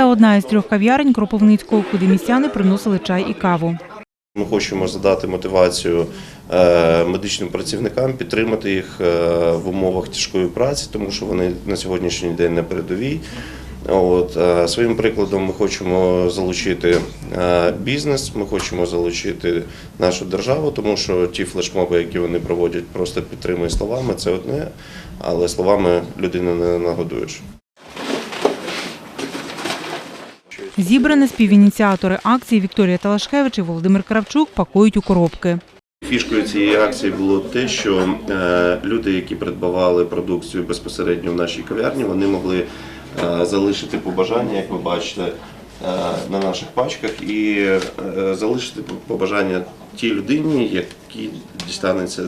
Це одна із трьох кав'ярень Кропивницького, куди містяни приносили чай і каву. Ми хочемо задати мотивацію е, медичним працівникам, підтримати їх е, в умовах тяжкої праці, тому що вони на сьогоднішній день на передовій. От, е, своїм прикладом ми хочемо залучити бізнес, ми хочемо залучити нашу державу, тому що ті флешмоби, які вони проводять, просто підтримують словами, це одне, але словами людину не нагодуєш. Зібране співініціатори акції Вікторія Талашкевич і Володимир Кравчук пакують у коробки. Фішкою цієї акції було те, що е, люди, які придбавали продукцію безпосередньо в нашій кав'ярні, вони могли е, залишити побажання, як ви бачите, е, на наших пачках, і залишити побажання тій людині, якій дістанеться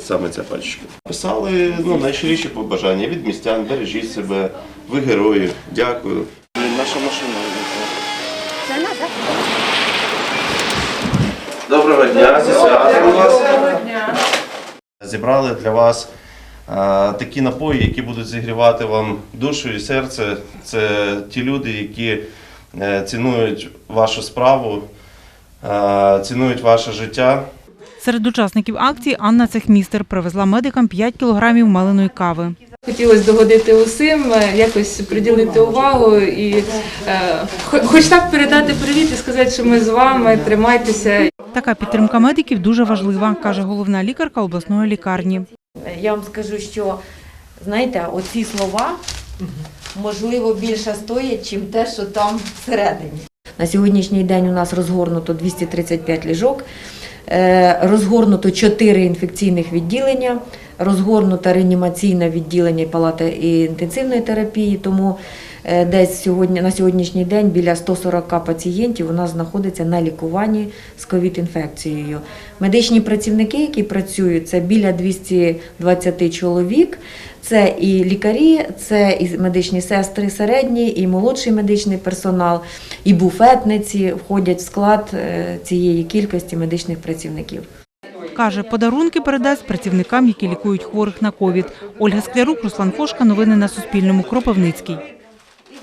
саме ця пачка. Писали ну, найщиріші побажання від містян, бережіть себе, ви герої, дякую. Наша машина. Доброго дня, зі святом вас. Зібрали для вас такі напої, які будуть зігрівати вам душу і серце. Це ті люди, які е, цінують вашу справу, цінують ваше життя. Серед учасників акції Анна Цехмістер привезла медикам 5 кілограмів меленої кави. Хотілося догодити усім, е, якось приділити увагу і е, хоч так передати привіт і сказати, що ми з вами, тримайтеся. Така підтримка медиків дуже важлива, каже головна лікарка обласної лікарні. Я вам скажу, що знаєте, оці слова можливо більше стоять, чим те, що там всередині. На сьогоднішній день у нас розгорнуто 235 ліжок, е, розгорнуто 4 інфекційних відділення, розгорнуто реанімаційне відділення і інтенсивної терапії. Тому е, десь сьогодні на сьогоднішній день біля 140 пацієнтів у нас знаходиться на лікуванні з ковід-інфекцією. Медичні працівники, які працюють, це біля 220 чоловік. Це і лікарі, це і медичні сестри середні, і молодший медичний персонал, і буфетниці входять в склад е, цієї кількості медичних працівників. Каже, подарунки передасть працівникам, які лікують хворих на ковід. Ольга Склярук, Руслан Фошка. Новини на Суспільному. Кропивницький.